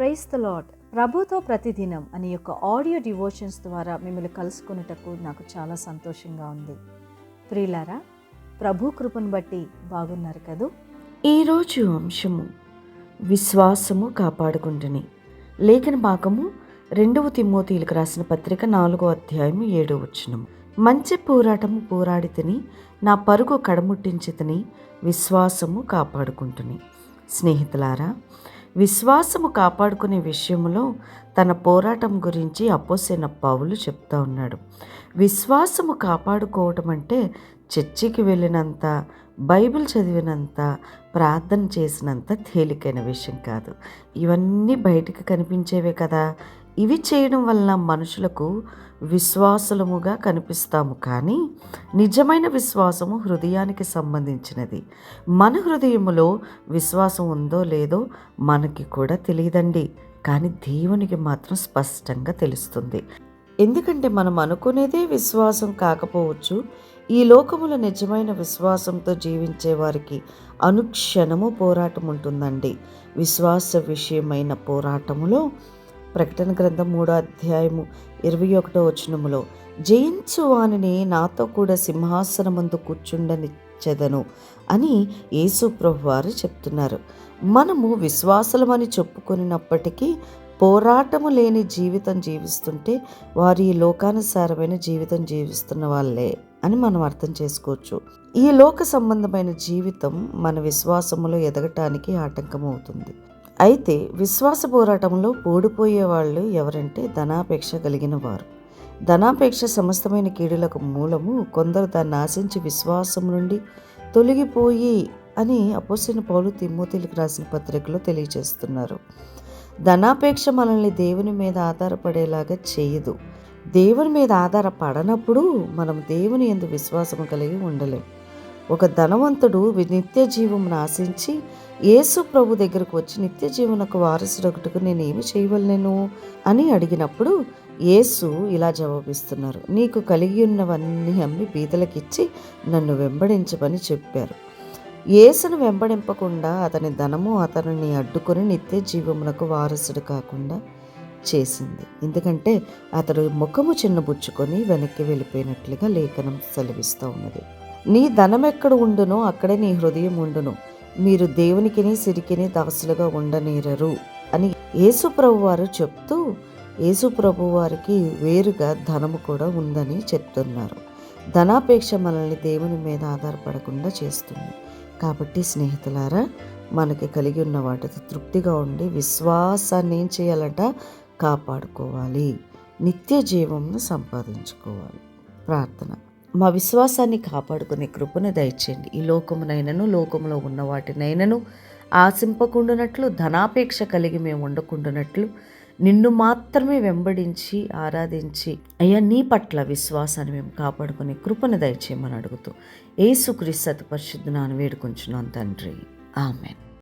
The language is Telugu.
ప్రైస్ ద లాడ్ ప్రభుతో ప్రతిదినం అనే యొక్క ఆడియో డివోషన్స్ ద్వారా మిమ్మల్ని కలుసుకున్నటకు నాకు చాలా సంతోషంగా ఉంది. ప్రియులారా ప్రభు కృపను బట్టి బాగున్నారు కదూ? ఈరోజు అంశము విశ్వాసము కాపాడుకుంటుని. లేఖన భాగము రెండవ తిమ్మోతీలకు రాసిన పత్రిక నాలుగో అధ్యాయం ఏడో వచ్చినం మంచి పోరాటము పోరాడి తిని నా పరుగు కడముట్టించి తిని విశ్వాసము కాపాడుకుంటుని. స్నేహితులారా విశ్వాసము కాపాడుకునే విషయంలో తన పోరాటం గురించి అపోసేన పౌలు చెప్తా ఉన్నాడు. విశ్వాసము కాపాడుకోవటం అంటే చర్చికి వెళ్ళినంత బైబిల్ చదివినంత ప్రార్థన చేసినంత తేలికైన విషయం కాదు. ఇవన్నీ బయటికి కనిపించేవే కదా. ఇవి చేయడం వలన మనుషులకు విశ్వాసులముగా కనిపిస్తాము కానీ నిజమైన విశ్వాసము హృదయానికి సంబంధించినది. మన హృదయములో విశ్వాసం ఉందో లేదో మనకి కూడా తెలియదండి. కానీ దేవునికి మాత్రం స్పష్టంగా తెలుస్తుంది. ఎందుకంటే మనం అనుకునేదే విశ్వాసం కాకపోవచ్చు ఈ లోకములో నిజమైన విశ్వాసంతో జీవించే వారికి అనుక్షణము పోరాటం ఉంటుందండి విశ్వాస విషయమైన పోరాటములో ప్రకటన గ్రంథం మూడో అధ్యాయము ఇరవై ఒకటో వచనములో జయించు వానిని నాతో కూడా సింహాసనమందు కూర్చుండనిచ్చెదను అని యేసు ప్రభు వారు చెప్తున్నారు. మనము విశ్వాసలమని చెప్పుకున్నప్పటికీ పోరాటము లేని జీవితం జీవిస్తుంటే వారు ఈ లోకానుసారమైన జీవితం జీవిస్తున్న వాళ్ళే అని మనం అర్థం చేసుకోవచ్చు. ఈ లోక సంబంధమైన జీవితం మన విశ్వాసములో ఎదగటానికి ఆటంకం అవుతుంది అయితే విశ్వాస పోరాటంలో ఓడిపోయే వాళ్ళు ఎవరంటే ధనాపేక్ష కలిగిన వారు ధనాపేక్ష సమస్తమైన కీడులకు మూలము కొందరు దాన్ని ఆశించి విశ్వాసం నుండి తొలగిపోయి అని అపోసిన పౌలు తిమ్మోతిలకు రాసిన పత్రికలో తెలియజేస్తున్నారు. ధనాపేక్ష మనల్ని దేవుని మీద ఆధారపడేలాగా చేయదు. దేవుని మీద ఆధారపడనప్పుడు మనం దేవుని ఎందు విశ్వాసం కలిగి ఉండలేం. ఒక ధనవంతుడు నిత్య జీవమును ఆశించి యేసు ప్రభు దగ్గరకు వచ్చి నిత్య జీవనకు వారసుడొకటికు నేను ఏమి అని అడిగినప్పుడు యేసు ఇలా జవాబిస్తున్నారు. నీకు కలిగి ఉన్నవన్నీ అమ్మి బీదలకిచ్చి నన్ను వెంబడించమని చెప్పారు. యేసును వెంబడింపకుండా అతని ధనము అతనిని అడ్డుకొని నిత్య జీవమునకు వారసుడు కాకుండా చేసింది. ఎందుకంటే అతడు ముఖము చిన్నబుచ్చుకొని వెనక్కి వెళ్ళిపోయినట్లుగా లేఖనం సెలవిస్తూ ఉన్నది. నీ ధనం ఎక్కడ ఉండునో అక్కడే నీ హృదయం ఉండును. మీరు దేవునికిని సిరికిని దాసులుగా ఉండనేరరు అని యేసుప్రభు వారు చెప్తూ యేసుప్రభు వారికి వేరుగా ధనము కూడా ఉందని చెప్తున్నారు. ధనాపేక్ష మనల్ని దేవుని మీద ఆధారపడకుండా చేస్తుంది. కాబట్టి స్నేహితులారా మనకి కలిగి ఉన్న వాటితో తృప్తిగా ఉండి విశ్వాసాన్ని ఏం చేయాలంట? కాపాడుకోవాలి. నిత్య జీవంను సంపాదించుకోవాలి. ప్రార్థన. మా విశ్వాసాన్ని కాపాడుకునే కృపను దయచేయండి. ఈ లోకమునైనను లోకములో ఉన్న వాటినైనను ఆశింపకుండునట్లు ధనాపేక్ష కలిగి మేము ఉండకుండునట్లు నిన్ను మాత్రమే వెంబడించి ఆరాధించి అయ్యా నీ పట్ల విశ్వాసాన్ని మేము కాపాడుకునే కృపను దయచేయమని అడుగుతూ ఏసుక్రీస్తు పరిశుద్ధ నాన్న వేడుకుంటున్నాను తండ్రి. ఆమెన్.